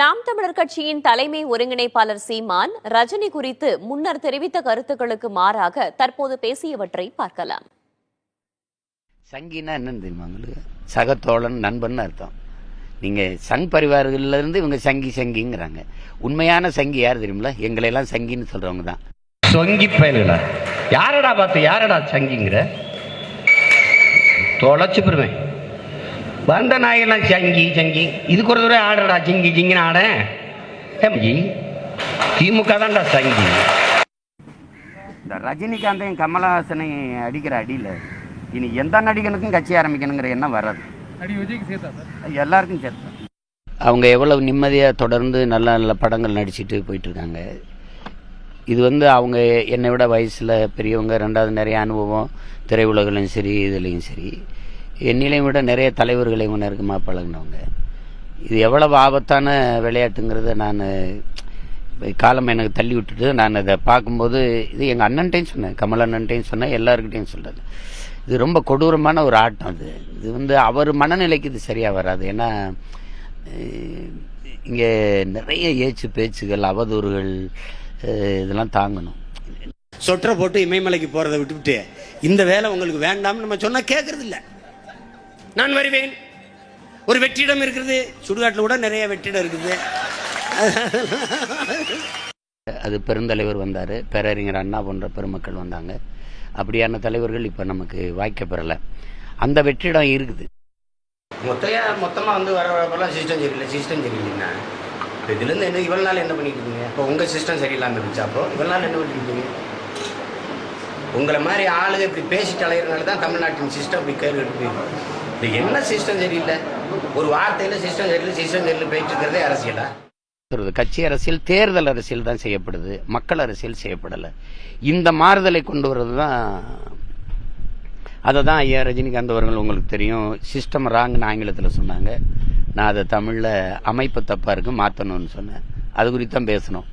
நாம் தமிழர் கட்சியின் தலைமை ஒருங்கிணைப்பாளர் சீமான் ரஜினி குறித்து முன்னர் தெரிவித்த கருத்துக்களுக்கு மாறாக தற்போது பேசியவற்றை பார்க்கலாம். சங்கின்னா என்னன்னு தெரியுமா உங்களுக்கு? சகத்தோழன் நண்பன் அர்த்தம். நீங்க சங் பரிவார்கள்ல இருந்து இவங்க சங்கி சங்கிங்கிறாங்க. உண்மையான சங்கி யார் தெரியுமில எங்களை எல்லாம் சங்கின்னு சொல்றவங்க தான். சொங்கி பயலுகளா? யாரடா பார்த்து யாரடா சங்கிங்கிற? தொலைச்சு பெருவேன் வந்த நாயெல்லாம் சங்கி சங்கி. இதுக்கு ஒரு தடவை ஆடுறடா சிங்கி சிங்கின்னு ஆட. ஏம்ஜி திமுக தான்டா சங்கி. இந்த ரஜினிகாந்தையும் கமலஹாசனையும் அடிக்கிற அடியில் இனி எந்த நடிகனுக்கும் கட்சி ஆரம்பிக்கணுங்கிற எண்ணம் வராது. எல்லாருக்கும் சேர்த்து. அவங்க எவ்வளவு நிம்மதியாக தொடர்ந்து நல்ல நல்ல படங்கள் நடிச்சிட்டு போயிட்டு இருக்காங்க இது வந்து அவங்க என்னை விட வயசில் பெரியவங்க ரெண்டாவது நிறைய அனுபவம் திரையுலகிலையும் சரி இதுலேயும் சரி. என்னிலையும் விட நிறைய தலைவர்களை இவங்க நெருக்கமாக பழகினவங்க. இது எவ்வளவு ஆபத்தான விளையாட்டுங்கிறத நான் காலம் எனக்கு தள்ளி விட்டுட்டு நான் அதை பார்க்கும்போது இது எங்கள் அண்ணன்ட்டையும் சொன்னேன் கமல் அண்ணன்ட்டையும் சொன்னேன் எல்லாருக்கிட்டையும் சொல்கிறது இது ரொம்ப கொடூரமான ஒரு ஆட்டம் அது. இது வந்து அவர் மனநிலைக்கு இது சரியாக வராது. ஏன்னா இங்கே நிறைய ஏச்சு பேச்சுகள் அவதூறுகள் இதெல்லாம் தாங்கணும். சொட்டரை போட்டு இமயமலைக்கு போகிறத விட்டுவிட்டு இந்த வேலை உங்களுக்கு வேண்டாம்னு நம்ம சொன்னால் கேட்குறதில்ல நான் வருவேன். ஒரு வெற்றிடம் இருக்கிறது. சுடுகாட்டில் கூட நிறைய வெற்றிடம் இருக்குது. அது பெருந்தலைவர் வந்தார். பேரறிஞர் அண்ணா போன்ற பெருமக்கள் வந்தாங்க. அப்படியான தலைவர்கள் இப்போ நமக்கு வாய்க்க பெறலை. அந்த வெற்றிடம் இருக்குது. மொத்தையா மொத்தமா வந்து வர வரப்பெல்லாம் சிஸ்டம் சரியில்லை. சிஸ்டம் சரியில்லைன்னா இப்போ இதுலேருந்து என்ன இவ்வளோ நாள் என்ன பண்ணிட்டு இருக்கீங்க? இப்போ உங்கள் சிஸ்டம் சரியில்லாமல் இருந்துச்சு. அப்போ இவ்வளோ நாள் என்ன பண்ணிட்டு இருக்கீங்க? உங்களை மாதிரி ஆளுங்க இப்படி பேசிட்டு அலையிறதுனால தான் தமிழ்நாட்டின் சிஸ்டம் இப்படி கேள்வி எடுத்து போயிருக்கு இது என்ன சிஸ்டம் சரியில்லை ஒரு வார்த்தையில் சிஸ்டம் சரியில்லை சிஸ்டம் சரியில்லை போயிட்டு இருக்கிறதே அரசியலா? கட்சி அரசியல் தேர்தல் அரசியல் தான் செய்யப்படுது. மக்கள் அரசியல் செய்யப்படலை. இந்த மாறுதலை கொண்டு வர்றது தான் அதை தான் ஐயா ரஜினிகாந்த் அவர்கள் உங்களுக்கு தெரியும். சிஸ்டம் ராங்னு ஆங்கிலத்தில் சொன்னாங்க. நான் அதை தமிழில் அமைப்பு தப்பாக இருக்கு மாற்றணும்னு சொன்னேன். அது குறித்து தான் பேசணும்.